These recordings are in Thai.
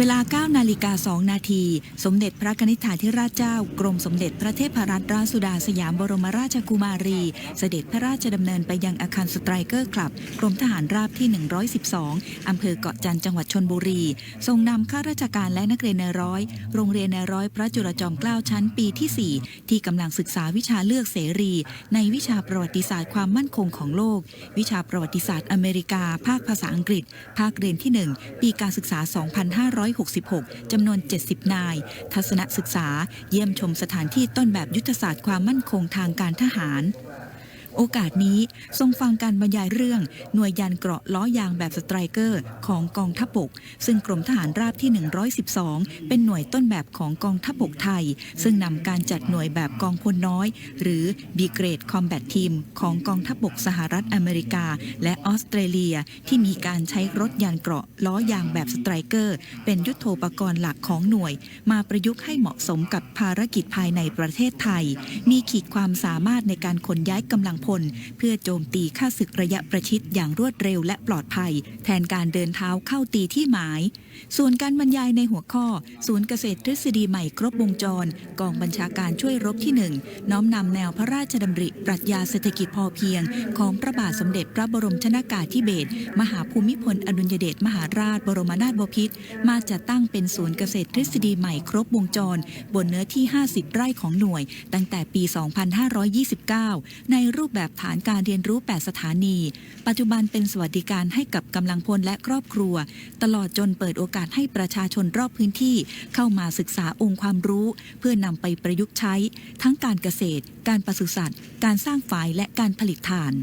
เวลา9นาฬิกา2นาที สมเด็จพระนิธิาธิราชเจ้า กรมสมเด็จพระเทพรัตนราชสุดาสยามบรมราชกุมารี เสด็จพระราชดำเนินไปยังอาคารสไตรเกอร์คลับ กรมทหารราบที่ 112 อำเภอเกาะจันทร์จังหวัดชนบุรี ทรงนำข้าราชการและนักเรียนในร้อย โรงเรียนในร้อยพระจุลจอมเกล้าชั้นปีที่ 4 ที่กำลังศึกษาวิชาเลือกเสรี ในวิชาประวัติศาสตร์ความมั่นคงของโลก วิชาประวัติศาสตร์อเมริกา ภาคภาษาอังกฤษ ภาคเรียนที่ 1 ปีการศึกษา2566 จำนวน 70 นาย ทัศนศึกษา เยี่ยมชมสถานที่ต้นแบบยุทธศาสตร์ความมั่นคงทางการทหาร โอกาสนี้ทรงฟังการบรรยายเรื่องหน่วยยานเกราะล้อยางแบบสไตรเกอร์ ของกองทัพบก ซึ่งกรมทหารราบที่ 112 เป็นหน่วยต้นแบบของกองทัพบกไทย ซึ่งนำการจัดหน่วยแบบกองพลน้อย หรือ B Grade Combat Team ของกองทัพบกสหรัฐอเมริกา และออสเตรเลียที่มีการใช้รถยานเกราะล้อยางแบบสไตรเกอร์ เป็นยุทโธปกรณ์หลักของหน่วย มาประยุกต์ให้เหมาะสมกับภารกิจภายในประเทศไทย มีขีดความสามารถในการขนย้ายกำลังพล เพื่อโจมตีข้าศึกระยะประชิดอย่างรวดเร็วและปลอดภัย แทนการเดินเท้าเข้าตีที่หมาย ส่วนการบรรยายในหัวข้อ ศูนย์เกษตรทฤษฎีใหม่ครบวงจร กองบัญชาการช่วยรบที่หนึ่งน้อมนำแนวพระราชดำริ ปรัชญาเศรษฐกิจพอเพียง ของพระบาทสมเด็จพระบรมชนากาธิเบศรมหาภูมิพลอดุลยเดชมหาราช บรมนาถบพิตรมาจัดตั้งเป็นศูนย์เกษตรทฤษฎีใหม่ครบวงจร บนเนื้อที่ 50 ไร่ของหน่วย ตั้งแต่ปี 2529 ในรูปแบบฐานการเรียนรู้ 8 สถานี ปัจจุบันเป็นสวัสดิการให้กับกำลังพลและครอบครัว ตลอดจนเปิดโอกาสการให้ประชาชนรอบพื้นที่เข้ามาศึกษาองค์ความรู้ เพื่อนำไปประยุกต์ใช้ ทั้งการเกษตร การปศุสัตว์ การสร้างฝายและการผลิตถ่าน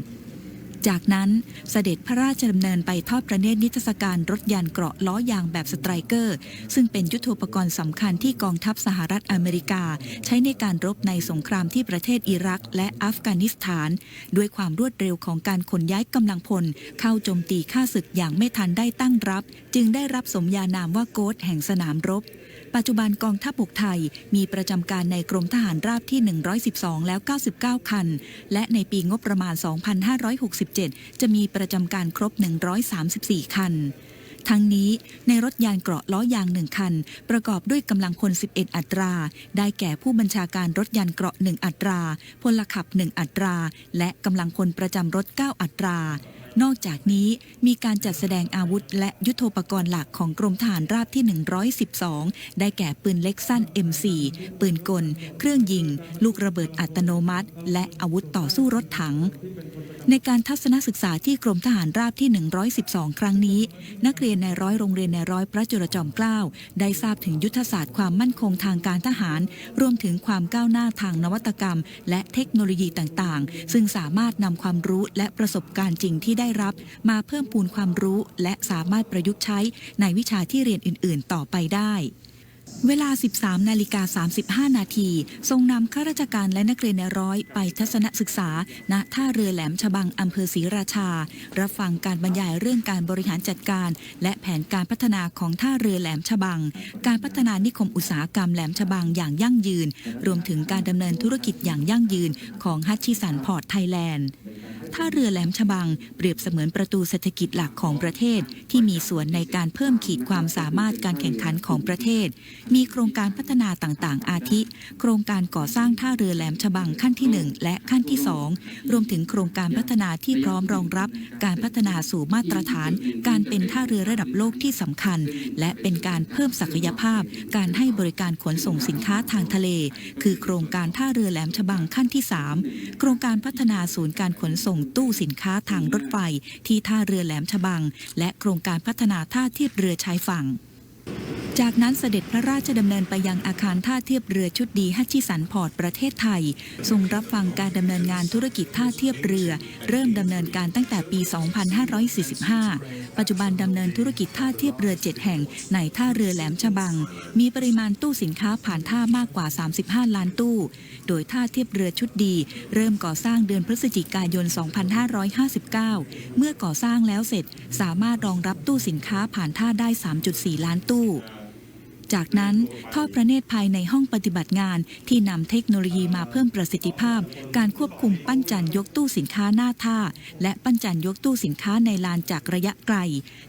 จากนั้นเสด็จพระราชดำเนินไปทอดพระเนตรนิทรรศการรถยานเกราะล้อยางแบบสไตรเกอร์ ซึ่งเป็นยุทโธปกรณ์สำคัญที่กองทัพสหรัฐอเมริกา ใช้ในการรบในสงครามที่ประเทศอิรัก และอัฟกานิสถาน ด้วยความรวดเร็วของการขนย้ายกำลังพล เข้าโจมตีข้าศึกอย่างไม่ทันได้ตั้งรับ จึงได้รับสมญานามว่าโกดแห่งสนามรบ ปัจจุบันกองทัพบกไทยมีประจำการในกรมทหารราบที่ 112 แล้ว 99 คัน และในปีงบประมาณ 2567จะมีประจำการครบ 134 คัน ทั้งนี้ในรถยานเกราะล้อยางหนึ่งคัน ประกอบด้วยกำลังพล11 อัตรา ได้แก่ผู้บัญชาการรถยานเกราะ 1 อัตรา พลขับ 1 อัตรา และกำลังพลประจำรถ 9 อัตรา นอกจากนี้มีการจัดแสดงอาวุธ และยุทโธปกรณ์หลักของกรมทหารราบที่ 112 ได้แก่ปืนเล็กสั้น M4 ปืนกล เครื่องยิง ลูกระเบิดอัตโนมัติ และอาวุธต่อสู้รถถัง ในการทัศนศึกษาที่กรมทหารราบที่ 112 ครั้งนี้ นักเรียนในร้อยโรงเรียนในร้อยพระจุลจอมเกล้าได้ทราบถึงยุทธศาสตร์ความมั่นคงทางการทหาร รวมถึงความก้าวหน้าทางนวัตกรรม และเทคโนโลยีต่างๆ ซึ่งสามารถนำความรู้และประสบการณ์จริงที่ได้ได้รับ มาเพิ่มพูนความรู้ และสามารถประยุกต์ใช้ในวิชาที่เรียนอื่น ๆ ต่อไปได้เวลา 13 นาฬิกา 35 นาที ทรงนำข้าราชการและนักเรียนในร้อยไปทัศนศึกษา ณ ท่าเรือแหลมฉบังอำเภอศรีราชา รับฟังการบรรยายเรื่องการบริหารจัดการ และแผนการพัฒนาของท่าเรือแหลมฉบัง การพัฒนานิคมอุตสาหกรรมแหลมฉบังอย่างยั่งยืน รวมถึงการดำเนินธุรกิจอย่างยั่งยืนของฮัตชิสันพอร์ตไทยแลนด์ ท่าเรือแหลมฉบัง เปรียบเสมือนประตูเศรษฐกิจหลักของประเทศ ที่มีส่วนในการเพิ่มขีดความสามารถการแข่งขันของประเทศ มีโครงการพัฒนาต่างๆ อาทิ โครงการก่อสร้างท่าเรือแหลมฉบังขั้นที่ 1 และขั้นที่ 2 รวมถึงโครงการพัฒนาที่พร้อมรองรับ การพัฒนาสู่มาตรฐาน การเป็นท่าเรือระดับโลกที่สำคัญ และเป็นการเพิ่มศักยภาพ การให้บริการขนส่งสินค้าทางทะเล คือโครงการท่าเรือแหลมฉบังขั้นที่ 3 โครงการพัฒนาศูนย์การขนส่งตู้สินค้าทางรถไฟที่ท่าเรือแหลมฉบัง และโครงการพัฒนาท่าเทียบเรือชายฝั่ง จากนั้นเสด็จพระราชดำเนินไปยังอาคารท่าเทียบเรือชุดดีฮัตชิสันพอร์ตประเทศไทย ทรงรับฟังการดำเนินงานธุรกิจท่าเทียบเรือ เริ่มดำเนินการตั้งแต่ปี 2545 ปัจจุบันดำเนินธุรกิจท่าเทียบเรือ 7 แห่งในท่าเรือแหลมฉบัง มีปริมาณตู้สินค้าผ่านท่ามากกว่า 35 ล้านตู้ โดยท่าเทียบเรือชุดดี เริ่มก่อสร้างเดือนพฤศจิกายน 2559 เมื่อก่อสร้างแล้วเสร็จสามารถรองรับตู้สินค้าผ่านท่าได้ 3.4 ล้านตู้ จากนั้นทอดพระเนตรภายในห้องปฏิบัติงานที่นำเทคโนโลยีมาเพิ่มประสิทธิภาพ การควบคุมปั้นจันยกตู้สินค้าหน้าท่า และปั้นจันยกตู้สินค้าในลานจากระยะไกล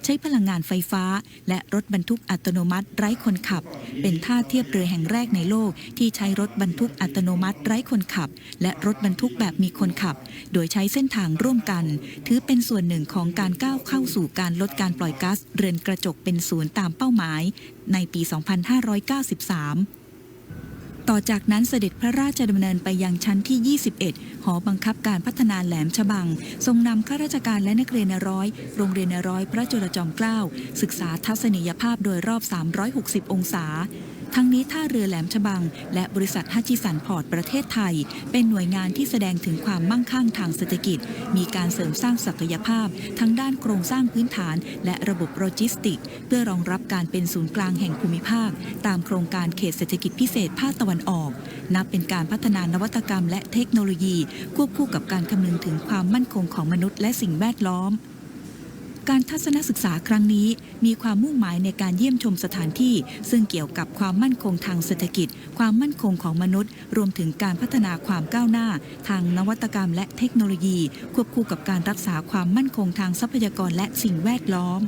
ใช้พลังงานไฟฟ้า และรถบรรทุกอัตโนมัติไร้คนขับ เป็นท่าเทียบเรือแห่งแรกในโลก ที่ใช้รถบรรทุกอัตโนมัติไร้คนขับ และรถบรรทุกแบบมีคนขับ โดยใช้เส้นทางร่วมกัน ถือเป็นส่วนหนึ่งของการก้าวเข้าสู่การลดการปล่อยก๊าซเรือนกระจกเป็นศูนย์ตามเป้าหมาย ในปี 2593 ต่อจากนั้นเสด็จพระราชดำเนินไปยังชั้นที่ 21 หอบังคับการพัฒนาแหลมฉบัง ทรงนำข้าราชการและนักเรียนในร้อย โรงเรียนในร้อยพระจุลจอมเกล้าศึกษาทัศนียภาพโดยรอบ 360 องศา ทั้งนี้ท่าเรือแหลมฉบัง และบริษัทฮัจจิสันพอร์ตประเทศไทย เป็นหน่วยงานที่แสดงถึงความมั่งคั่งทางเศรษฐกิจ มีการเสริมสร้างศักยภาพ ทั้งด้านโครงสร้างพื้นฐาน และระบบโลจิสติก เพื่อรองรับการเป็นศูนย์กลางแห่งภูมิภาค ตามโครงการเขตเศรษฐกิจพิเศษภาคตะวันออก นับเป็นการพัฒนานวัตกรรมและเทคโนโลยี ควบคู่กับการคำนึงถึงความมั่นคงของมนุษย์และสิ่งแวดล้อม การทัศนศึกษาครั้งนี้มีความมุ่งหมายในการเยี่ยมชมสถานที่ ซึ่งเกี่ยวกับความมั่นคงทางเศรษฐกิจ ความมั่นคงของมนุษย์ รวมถึงการพัฒนาความก้าวหน้า ทางนวัตกรรมและเทคโนโลยี ควบคู่กับการรักษาความมั่นคงทางทรัพยากรและสิ่งแวดล้อม